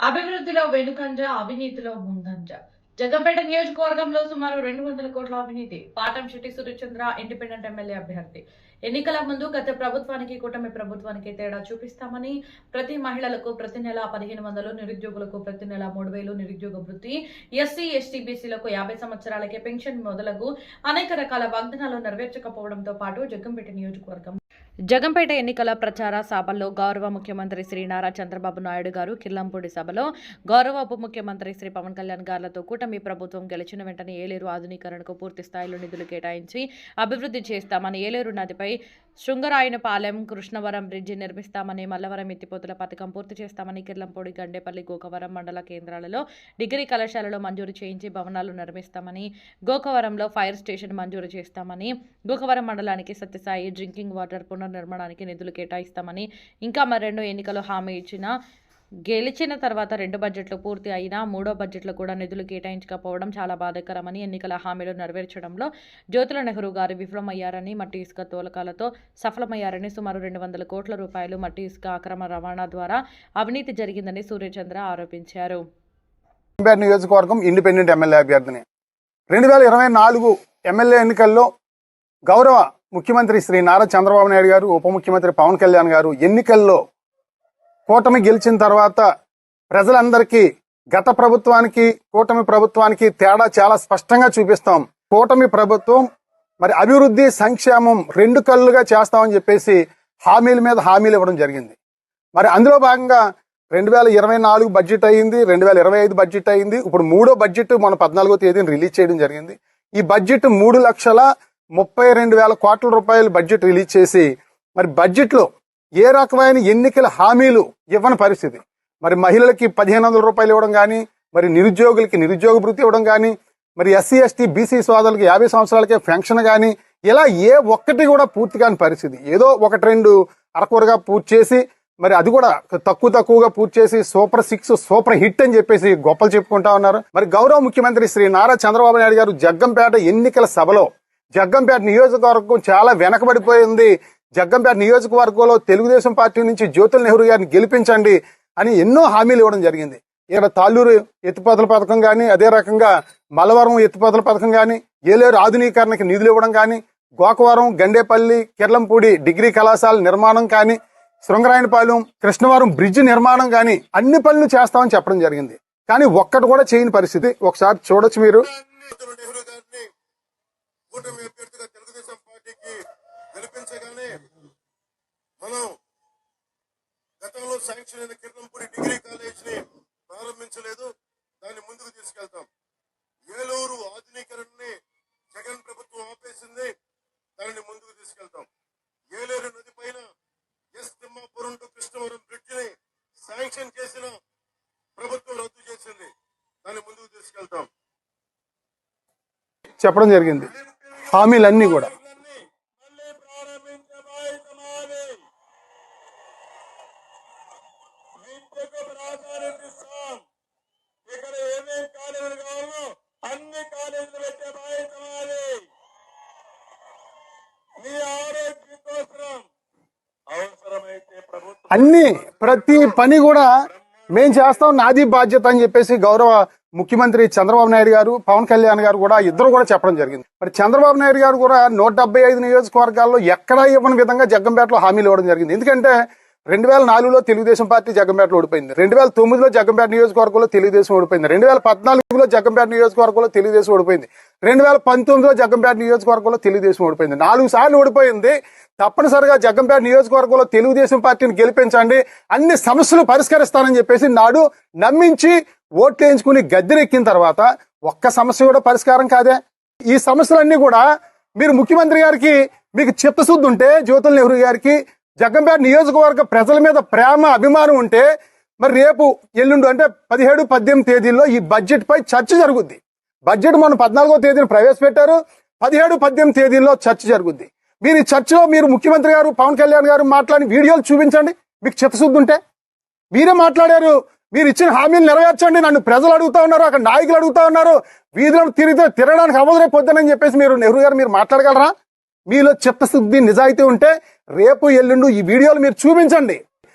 అభివృద్ధిలో వెనుకంజ అవినీతిలో ముందంజ. జగంపేట నియోజకవర్గంలో సుమారు రెండు వందల కోట్ల అవినీతి. పాటం శెట్టి సూర్యచంద్ర ఇండిపెండెంట్ ఎమ్మెల్యే అభ్యర్థి. ఎన్నికల ముందు గత ప్రభుత్వానికి కూటమి ప్రభుత్వానికి తేడా చూపిస్తామని ప్రతి మహిళలకు ప్రతి నెల పదిహేను వందలు నిరుద్యోగులకు ప్రతి నెల మూడు వేలు నిరుద్యోగ వృత్తి ఎస్సీ ఎస్టీ బీసీలకు యాభై సంవత్సరాలకే పెన్షన్ మొదలగు అనేక రకాల వాగ్దానాలు నెరవేర్చకపోవడంతో పాటు జగ్గంపేట నియోజకవర్గం జగంపేట ఎన్నికల ప్రచార సభలో గౌరవ ముఖ్యమంత్రి శ్రీ నారా చంద్రబాబు నాయుడు గారు కిర్లంపూడి సభలో గౌరవ ఉప ముఖ్యమంత్రి శ్రీ పవన్ కళ్యాణ్ గారులతో కూటమి ప్రభుత్వం గెలిచిన వెంటనే ఏలేరు ఆధునీకరణకు పూర్తి స్థాయిలో నిధులు కేటాయించి అభివృద్ధి చేస్తామని ఏలేరు నదిపై శృంగరాయనపాలెం కృష్ణవరం బ్రిడ్జి నిర్మిస్తామని మల్లవరం ఎత్తిపోతుల పథకం పూర్తి చేస్తామని కిర్లంపూడి గండేపల్లి గోకవరం మండల కేంద్రాలలో డిగ్రీ కళాశాలలో మంజూరు చేయించి భవనాలు నిర్మిస్తామని గోకవరంలో ఫైర్ స్టేషన్ మంజూరు చేస్తామని గోకవరం మండలానికి సత్యసాయి డ్రింకింగ్ వాటర్ పునర్నిర్మాణానికి నిధులు కేటాయిస్తామని ఇంకా మరెన్నో ఎన్నికలు హామీ ఇచ్చిన గెలిచిన తర్వాత రెండు బడ్జెట్లు పూర్తి అయినా మూడో బడ్జెట్లో కూడా నిధులు కేటాయించకపోవడం చాలా బాధాకరమని ఎన్నికల హామీలు నెరవేర్చడంలో జ్యోతుల నెహ్రూ గారు విఫలమయ్యారని మట్టి ఇసుక తోలకాలతో సఫలమయ్యారని సుమారు రెండు వందల కోట్ల రూపాయలు మట్టి ఇసుక అక్రమ రవాణా ద్వారా అవినీతి జరిగిందని సూర్యచంద్ర ఆరోపించారు. నియోజకవర్గం ఇండిపెండెంట్ ఎమ్మెల్యే అభ్యర్థిని. రెండు వేల ఇరవై నాలుగు ఎమ్మెల్యే ఎన్నికల్లో గౌరవ ముఖ్యమంత్రి శ్రీ నారా చంద్రబాబు నాయుడు గారు ఉప ముఖ్యమంత్రి పవన్ కళ్యాణ్ గారు ఎన్నికల్లో కూటమి గెలిచిన తర్వాత ప్రజలందరికీ గత ప్రభుత్వానికి కూటమి ప్రభుత్వానికి తేడా చాలా స్పష్టంగా చూపిస్తాం. కూటమి ప్రభుత్వం మరి అభివృద్ధి సంక్షేమం రెండు కళ్ళుగా చేస్తామని చెప్పేసి హామీల మీద హామీలు ఇవ్వడం జరిగింది. మరి అందులో భాగంగా రెండు వేల ఇరవై నాలుగు బడ్జెట్ అయ్యింది రెండు వేల ఇరవై ఐదు బడ్జెట్ అయ్యింది ఇప్పుడు మూడో బడ్జెట్ మన పద్నాలుగో తేదీని రిలీజ్ చేయడం జరిగింది. ఈ బడ్జెట్ మూడు లక్షల ముప్పై రెండు వేల కోట్ల రూపాయలు బడ్జెట్ రిలీజ్ చేసి మరి బడ్జెట్లో ఏ రకమైన ఎన్నికల హామీలు ఇవ్వని పరిస్థితి? మరి మహిళలకి పదిహేను వందల రూపాయలు ఇవ్వడం కానీ మరి నిరుద్యోగులకి నిరుద్యోగ భృతి ఇవ్వడం కానీ మరి ఎస్సీ ఎస్టీ బీసీ సోదరులకి యాభై సంవత్సరాలకే పెన్షన్ కానీ ఇలా ఏ ఒక్కటి కూడా పూర్తి కాని పరిస్థితి. ఏదో ఒకటి రెండు అరకొరగా పూర్తి చేసి మరి అది కూడా తక్కువ తక్కువగా పూర్తి చేసి సూపర్ సిక్స్ సూపర్ హిట్ అని చెప్పేసి గొప్పలు చెప్పుకుంటా ఉన్నారు. మరి గౌరవ ముఖ్యమంత్రి శ్రీ నారా చంద్రబాబు నాయుడు గారు జగ్గంపేట ఎన్నికల సభలో జగ్గంపేట నియోజకవర్గం చాలా వెనకబడిపోయింది. జగ్గంపేట నియోజకవర్గంలో తెలుగుదేశం పార్టీ నుంచి జ్యోతుల నెహ్రూ గారిని గెలిపించండి అని ఎన్నో హామీలు ఇవ్వడం జరిగింది. ఇక్కడ తాళ్ళూరు ఎత్తిపోతల పథకం కానీ అదే రకంగా మలవరం ఎత్తిపోతల పథకం కానీ ఏలేరు ఆధునీకరణకి నిధులు ఇవ్వడం కానీ గోకవరం గండేపల్లి కిర్లంపూడి డిగ్రీ కళాశాల నిర్మాణం కానీ శృంగరాయనపాలెం కృష్ణవరం బ్రిడ్జ్ నిర్మాణం కానీ అన్ని పనులు చేస్తామని చెప్పడం జరిగింది. కానీ ఒక్కటి కూడా చేయని పరిస్థితి. ఒకసారి చూడొచ్చు మీరు జ్యోతుల నెహ్రూ గారిని కూటమి అభ్యర్థిగా తెలుగుదేశం పార్టీకి గెలిపించగానే మనం గతంలో శాంక్షన్ అయిన కిరణంపూడి డిగ్రీ కాలేజ్ని ప్రారంభించలేదు. దాన్ని ముందుకు తీసుకెళ్తాం. ఏలూరు ఆధునీకరణని జగన్ ప్రభుత్వం ఆపేసింది. దానిని ముందుకు తీసుకెళ్తాం. ఏలేరు నది పైన ఎస్ తిమ్మాపురం టు కృష్ణవరం బ్రిడ్జ్ని శాంక్షన్ చేసిన ప్రభుత్వం రద్దు చేసింది. దాన్ని ముందుకు తీసుకెళ్తాం. చెప్పడం జరిగింది. హామీలన్నీ కూడా. అన్ని ప్రతి పని కూడా మేం చేస్తాం నాది బాధ్యత అని చెప్పేసి గౌరవ ముఖ్యమంత్రి చంద్రబాబు నాయుడు గారు పవన్ కళ్యాణ్ గారు కూడా ఇద్దరు కూడా చెప్పడం జరిగింది. మరి చంద్రబాబు నాయుడు గారు కూడా నూట డెబ్బై ఐదు నియోజకవర్గాల్లో ఎక్కడా ఇవ్వని విధంగా జగ్గంపేటలో హామీలు ఇవ్వడం జరిగింది. ఎందుకంటే రెండు వేల నాలుగులో తెలుగుదేశం పార్టీ జగ్గంపేటలో ఓడిపోయింది. రెండు వేల తొమ్మిదిలో జగ్గంపేట నియోజకవర్గంలో తెలుగుదేశం ఓడిపోయింది. రెండు వేల పద్నాలుగులో జగ్గంపేట నియోజకవర్గంలో తెలుగుదేశం ఓడిపోయింది. రెండు వేల పంతొమ్మిదిలో జగ్గంపేట నియోజకవర్గంలో తెలుగుదేశం ఓడిపోయింది. నాలుగు సార్లు ఓడిపోయింది. తప్పనిసరిగా జగ్గంపేట నియోజకవర్గంలో తెలుగుదేశం పార్టీని గెలిపించండి. అన్ని సమస్యలు పరిష్కరిస్తానని చెప్పేసి నాడు నమ్మించి ఓట్లు వేయించుకుని గద్దెనెక్కిన తర్వాత ఒక్క సమస్య కూడా పరిష్కారం కాదే. ఈ సమస్యలన్నీ కూడా మీరు ముఖ్యమంత్రి గారికి మీకు చిత్తశుద్ధి ఉంటే జ్యోతుల నెహ్రూ గారికి జగ్గంపేట నియోజకవర్గ ప్రజల మీద ప్రేమ అభిమానం ఉంటే మరి రేపు ఎల్లుండి అంటే పదిహేడు పద్దెనిమిది తేదీల్లో ఈ బడ్జెట్ పై చర్చ జరుగుద్ది. బడ్జెట్ మొన్న పద్నాలుగో తేదీన ప్రవేశపెట్టారు. పదిహేడు పద్దెనిమిది తేదీల్లో చర్చ జరుగుద్ది. మీరు ఈ చర్చలో మీరు ముఖ్యమంత్రి గారు పవన్ కళ్యాణ్ గారు మాట్లాడిన వీడియోలు చూపించండి. మీకు చిత్తశుద్ధి ఉంటే మీరే మాట్లాడారు. మీరు ఇచ్చిన హామీలు నెరవేర్చండి. నన్ను ప్రజలు అడుగుతా ఉన్నారు అక్కడ నాయకులు అడుగుతా ఉన్నారు. వీధులను తిరిగితే తిరగడానికి అవ్వదు రేపు పొద్దునని చెప్పేసి మీరు నెహ్రూ గారు మీరు మాట్లాడగలరా? మీలో చిత్తశుద్ధి నిజాయితీ ఉంటే రేపు ఎల్లుండు ఈ వీడియోలు మీరు చూపించండి.